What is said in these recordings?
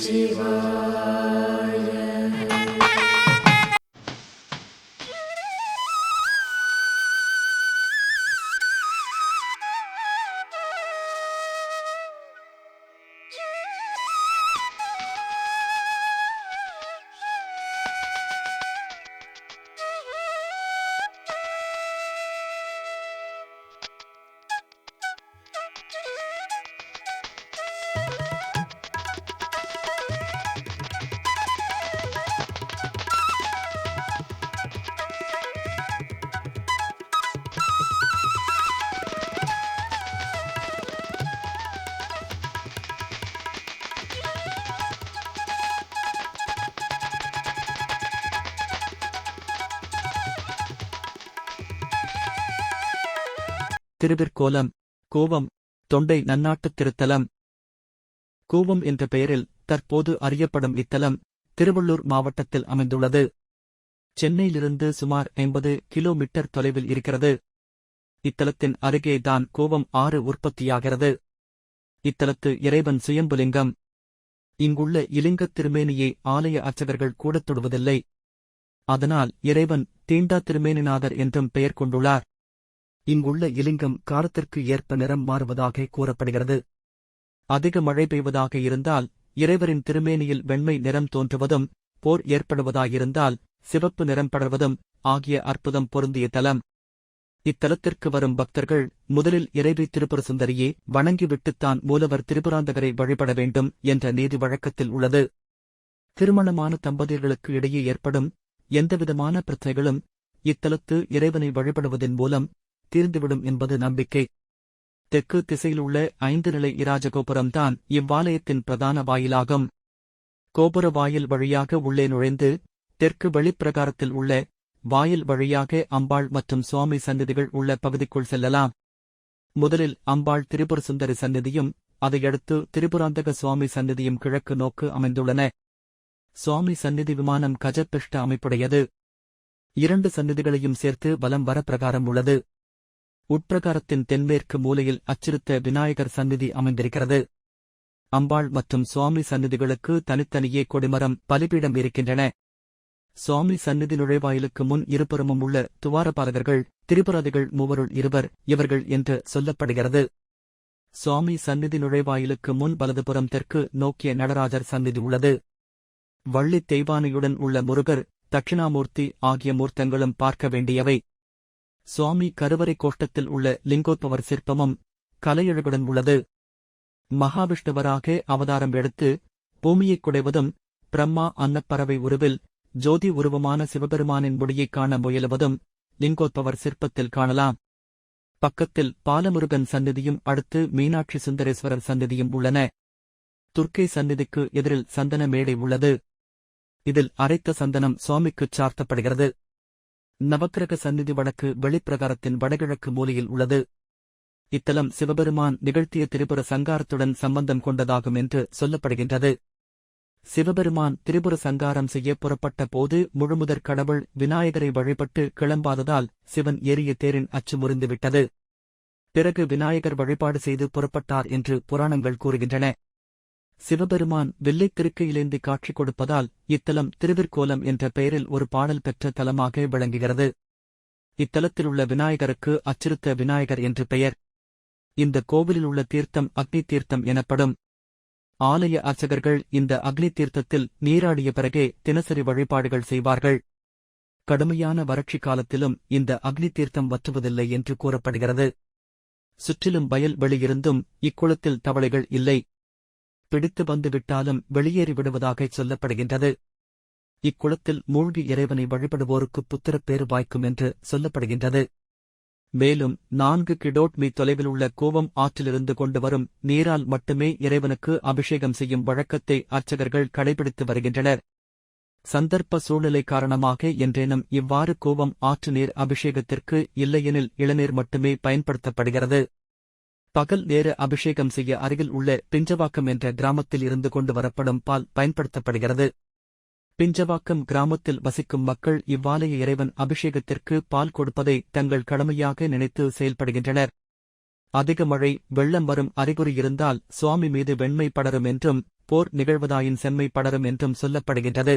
Shiva. Thiruvirkolam கோவம் தொண்டை நன்னாட்டுத் திருத்தலம். கூவம் என்ற பெயரில் தற்போது அறியப்படும் இத்தலம் திருவள்ளூர் மாவட்டத்தில் அமைந்துள்ளது. சென்னையிலிருந்து சுமார் ஐம்பது கிலோமீட்டர் தொலைவில் இருக்கிறது. இத்தலத்தின் அருகே தான் ஆறு உற்பத்தியாகிறது. இத்தலத்து இறைவன் சுயம்புலிங்கம். இங்குள்ள இலிங்கத் திருமேனியை ஆலய அர்ச்சகர்கள் கூடத் தொடுவதில்லை. அதனால் இறைவன் தீண்டா திருமேனிநாதர் என்றும் பெயர் கொண்டுள்ளார். இங்குள்ள இலிங்கம் காலத்திற்கு ஏற்ப நிறம் மாறுவதாக கூறப்படுகிறது. அதிக மழை பெய்வதாக இருந்தால் இறைவரின் திருமேனியில் வெண்மை நிறம் தோன்றுவதும் போர் ஏற்படுவதாயிருந்தால் சிவப்பு நிறம் படர்வதும் ஆகிய அற்புதம் பொருந்திய தலம். இத்தலத்திற்கு வரும் பக்தர்கள் முதலில் இறைவி திருப்புர சுந்தரியே வணங்கிவிட்டுத்தான் மூலவர் திரிபுராந்தகரை வழிபட வேண்டும் என்ற நீதி வழக்கத்தில் உள்ளது. திருமணமான தம்பதியர்களுக்கு இடையே ஏற்படும் எந்தவிதமான பிரச்சனைகளும் இத்தலத்து இறைவனை வழிபடுவதன் மூலம் தீர்ந்துவிடும் என்பது நம்பிக்கை. தெற்கு திசையில் உள்ள ஐந்து நிலை இராஜகோபுரம்தான் இவ்வாலயத்தின் பிரதான வாயிலாகும். கோபுர வாயில் வழியாக உள்ளே நுழைந்து தெற்கு வெளிப்பிரகாரத்தில் உள்ள வாயில் வழியாக அம்பாள் மற்றும் சுவாமி சந்நிதிகள் உள்ள பகுதிக்குள் செல்லலாம். முதலில் அம்பாள் திரிபுர சுந்தரி சந்நிதியும் அதையடுத்து திரிபுராந்தக சுவாமி சந்நிதியும் கிழக்கு நோக்கு அமைந்துள்ளன. சுவாமி சந்நிதி விமானம் கஜபிஷ்ட அமைப்புடையது. இரண்டு சந்நிதிகளையும் சேர்த்து வலம் வர பிரகாரம் உள்ளது. உட்பிரகாரத்தின் தென்மேற்கு மூலையில் அச்சிருத்த விநாயகர் சந்நிதி அமைந்திருக்கிறது. அம்பாள் மற்றும் சுவாமி சந்நிதிகளுக்கு தனித்தனியே கொடிமரம் பலிபீடம் இருக்கின்றன. சுவாமி சந்நிதி நுழைவாயிலுக்கு முன் இருபுறமும் உள்ள துவாரபாலகர்கள் திரிபுரதிகள் மூவருள் இருவர் இவர்கள் என்று சொல்லப்படுகிறது. சுவாமி சந்நிதி நுழைவாயிலுக்கு முன் வலதுபுறம் தெற்கு நோக்கிய நடராஜர் சந்நிதி உள்ளது. வள்ளி தெய்வானையுடன் உள்ள முருகர் தட்சிணாமூர்த்தி ஆகிய மூர்த்தங்களும் பார்க்க வேண்டியவை. சுவாமி கருவறை கோஷ்டத்தில் உள்ள லிங்கோத்பவர் சிற்பமும் கலையழகுடன் உள்ளது. மகாவிஷ்ணுவராக அவதாரம் எடுத்து பூமியைக் குடைவதும் பிரம்மா அன்னப்பறவை உருவில் ஜோதி உருவமான சிவபெருமானின் முடியைக் காண முயலுவதும் லிங்கோத்பவர் சிற்பத்தில் காணலாம். பக்கத்தில் பாலமுருகன் சந்நிதியும் அடுத்து மீனாட்சி சுந்தரேஸ்வரர் சந்நிதியும் உள்ளன. துர்க்கை சந்நிதிக்கு எதிரில் சந்தன மேடை உள்ளது. இதில் அரைத்த சந்தனம் சுவாமிக்குச் சார்த்தப்படுகிறது. நவக்கிரக சந்நிதி வடக்கு வெளிப்பிரகாரத்தின் வடகிழக்கு மூலையில் உள்ளது. இத்தலம் சிவபெருமான் நிகழ்த்திய திரிபுர சங்காரத்துடன் சம்பந்தம் கொண்டதாகும் என்று சொல்லப்படுகின்றது. சிவபெருமான் திரிபுர சங்காரம் செய்ய புறப்பட்ட போது முழுமுதற் கடவுள் விநாயகரை வழிபட்டு கிளம்பாததால் சிவன் ஏறிய தேரின் அச்சு முறிந்துவிட்டது. பிறகு விநாயகர் வழிபாடு செய்து புறப்பட்டார் என்று புராணங்கள் கூறுகின்றன. சிவபெருமான் வில்லைத் திருக்கையிலேந்தி காட்சி கொடுப்பதால் இத்தலம் திருவிற்கோலம் என்ற பெயரில் ஒரு பாடல் பெற்ற தலமாக விளங்குகிறது. இத்தலத்திலுள்ள விநாயகருக்கு அச்சிறுத்த விநாயகர் என்று பெயர். இந்த கோவிலில் உள்ள தீர்த்தம் அக்னி தீர்த்தம் எனப்படும். ஆலய அர்ச்சகர்கள் இந்த அக்னி தீர்த்தத்தில் நீராடிய பிறகே தினசரி வழிபாடுகள் செய்வார்கள். கடுமையான வறட்சி காலத்திலும் இந்த அக்னி தீர்த்தம் வற்றுவதில்லை என்று கூறப்படுகிறது. சுற்றிலும் வயல் வெளியிருந்தும் இக்குளத்தில் தவளைகள் இல்லை. பிடித்து வந்துவிட்டாலும் வெளியேறிவிடுவதாகச் சொல்லப்படுகின்றது. இக்குளத்தில் மூழ்கி இறைவனை வழிபடுவோருக்கு புத்திரப் பேறு வாய்க்கும் என்று சொல்லப்படுகின்றது. மேலும் நான்கு கிடோட்மி தொலைவில் உள்ள கோவம் ஆற்றிலிருந்து கொண்டு வரும் நீரால் மட்டுமே இறைவனுக்கு அபிஷேகம் செய்யும் வழக்கத்தை அர்ச்சகர்கள் கடைபிடித்து வருகின்றனர். சந்தர்ப்ப சூழ்நிலை காரணமாக என்றேனும் இவ்வாறு கோவம் ஆற்று நீர் அபிஷேகத்திற்கு இல்லையெனில் இளநீர் மட்டுமே பயன்படுத்தப்படுகிறது. பகல் நேர அபிஷேகம் செய்ய அருகில் உள்ள பிஞ்சவாக்கம் என்ற கிராமத்தில் இருந்து கொண்டு வரப்படும் பால் பயன்படுத்தப்படுகிறது. பிஞ்சவாக்கம் கிராமத்தில் வசிக்கும் மக்கள் இவ்வாலய இறைவன் அபிஷேகத்திற்கு பால் கொடுப்பதை தங்கள் கடமையாக நினைத்து செயல்படுகின்றனர். அதிக மழை வெள்ளம் வரும் அறிகுறி இருந்தால் சுவாமி மீது வெண்மை படரும் என்றும் போர் நிகழ்வதாயின் செம்மை படரும் என்றும் சொல்லப்படுகின்றது.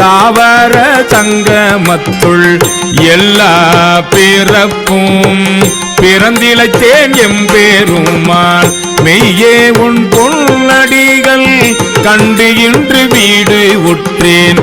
தாவர சங்கமத்துள் எல்லா பிறப்பும் பிறந்திலத்தேன் எம்பேருமான். மெய்யே உன் பொன்னடிகள் கண்டு இன்று வீடு உற்றேன்.